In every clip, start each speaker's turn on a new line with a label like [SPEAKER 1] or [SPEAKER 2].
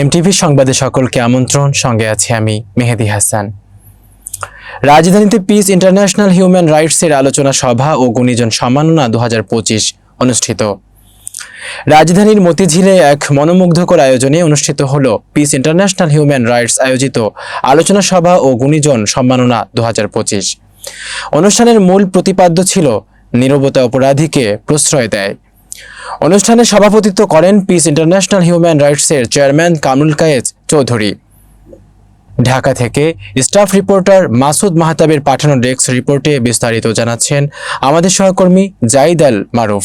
[SPEAKER 1] MTV সংবাদে সকলকে আমন্ত্রণ। সঙ্গে আছি আমি মেহেদি হাসান। রাজধানীতে পিস ইন্টারন্যাশনাল হিউম্যান রাইটসের আলোচনা সভা ও গুণীজন সম্মাননা দু পঁচিশ অনুষ্ঠিত। রাজধানীর মতিঝিলে এক মনোমুগ্ধকর আয়োজনে অনুষ্ঠিত হল পিস ইন্টারন্যাশনাল হিউম্যান রাইটস আয়োজিত আলোচনা সভা ও গুণীজন সম্মাননা দু হাজার পঁচিশ। অনুষ্ঠানের মূল প্রতিপাদ্য ছিল, নীরবতা অপরাধীকে প্রশ্রয় দেয়। অনুষ্ঠানে সভাপতিত্ব করেন পিস ইন্টারন্যাশনাল হিউম্যান রাইটসের চেয়ারম্যান কামরুল কায়েজ চৌধুরী। ঢাকা থেকে স্টাফ রিপোর্টার মাসুদ মাহতাবের পাঠানো ডেস্ক রিপোর্টে বিস্তারিত জানাচ্ছেন আমাদের সহকর্মী জাইদ আল মারুফ।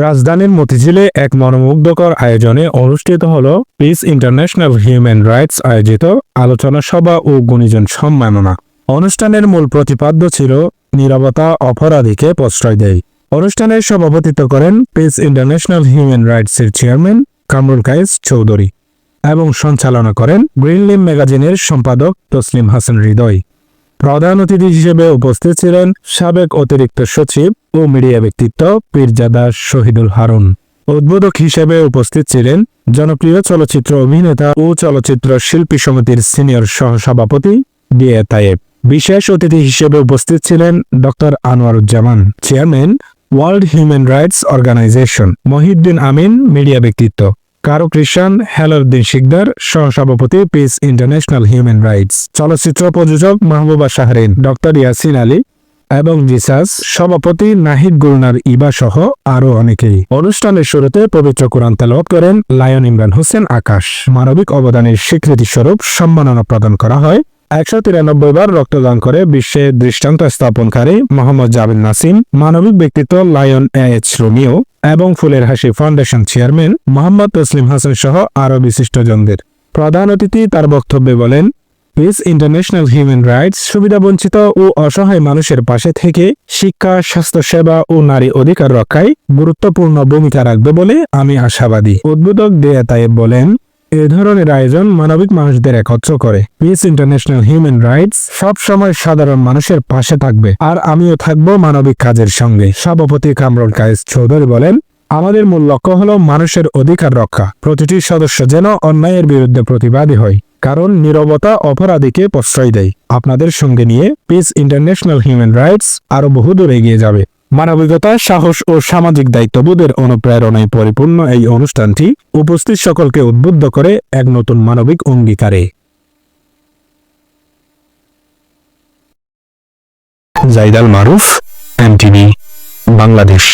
[SPEAKER 2] রাজধানীর মতিঝিলে এক মনোমুগ্ধকর আয়োজনে অনুষ্ঠিত হল পিস ইন্টারন্যাশনাল হিউম্যান রাইটস আয়োজিত আলোচনা সভা ও গুণীজন সম্মাননা। অনুষ্ঠানের মূল প্রতিপাদ্য ছিল নিরবতা অপরাধীকে প্রশ্রয় দেয়। অনুষ্ঠানে সভাপতিত্ব করেন পিস ইন্টারন্যাশনাল হিউম্যান রাইটসের চেয়ারম্যান কামরুল কায়েস চৌধুরী এবং সঞ্চালনা করেন গ্রিনলিম ম্যাগাজিনের সম্পাদক তসলিম হাসান হৃদয়। প্রধান অতিথি হিসেবে উপস্থিত ছিলেন সাবেক অতিরিক্ত সচিব ও মিডিয়া ব্যক্তিত্ব পীরজাদা শহীদুল হারুন। উদ্বোধক হিসেবে উপস্থিত ছিলেন জনপ্রিয় চলচ্চিত্র অভিনেতা ও চলচ্চিত্র শিল্পী সমিতির সিনিয়র সহসভাপতি ডিএ তায়েব। বিশেষ অতিথি হিসেবে উপস্থিত ছিলেন doctor Anwaruzzaman, chairman, world human rights organisation, Mohiuddin Amin, media ব্যক্তিত্ব। কারও কৃষান হেলারুদ্দিন শিকদার সহসভাপতি পিস ইন্টারন্যাশনাল হিউম্যান রাইটস চলচ্চিত্র প্রযোজক মাহবুবা শাহরিন, ডক্টর ইয়াসিন আলী এবং জিসাস সভাপতি নাহিদ গুলনার ইবা সহ আরও অনেকেই। অনুষ্ঠানের শুরুতে পবিত্র কোরআন তেলাওয়াত করেন লায়ন ইমরান হোসেন আকাশ। মানবিক অবদানের স্বীকৃতিস্বরূপ সম্মাননা প্রদান করা হয় একশো তিরানব্বই বার রক্তদান করে বিশ্বে দৃষ্টান্ত স্থাপনকারী মোহাম্মদ জাবিল নাসিম, মানবিক ব্যক্তিত্ব লায়ন এইচ রোমিও এবং ফুলের হাসি ফাউন্ডেশন চেয়ারম্যান মোহাম্মদ তসলিম হাসান সহ আরও বিশিষ্টজনদের। প্রধান অতিথি তার বক্তব্যে বলেন পিস ইন্টারন্যাশনাল হিউম্যান রাইটস সুবিধাবঞ্চিত ও অসহায় মানুষের পাশে থেকে শিক্ষা, স্বাস্থ্যসেবা ও নারী অধিকার রক্ষায় গুরুত্বপূর্ণ ভূমিকা রাখবে বলে আমি আশাবাদী। উদ্বোধক দেয়া তায়েব বলেন এ ধরনের আয়োজন মানবিক মানুষদের একত্র করে। পিস ইন্টারন্যাশনাল হিউম্যান রাইটস সব সময় সাধারণ মানুষের পাশে থাকবে। আর আমিও থাকব মানবিক কাজের সঙ্গে। সভাপতি কামরুল কায়েস চৌধুরী বলেন, আমাদের মূল লক্ষ্য হল মানুষের অধিকার রক্ষা। প্রতিটি সদস্য যেন অন্যায়ের বিরুদ্ধে প্রতিবাদী হয়, কারণ নীরবতা অপরাধীকে প্রশ্রয় দেয়। আপনাদের সঙ্গে নিয়ে পিস ইন্টারন্যাশনাল হিউম্যান রাইটস আরও বহুদূর এগিয়ে যাবে। মানবিকতা, সাহস ও সামাজিক দায়িত্ববোধের অনুপ্রেরণায় পরিপূর্ণ এই অনুষ্ঠানটি উপস্থিত সকলকে উদ্বুদ্ধ করে এক নতুন মানবিক অঙ্গীকারে। জাইদাল মারুফ এমটিভি বাংলাদেশ।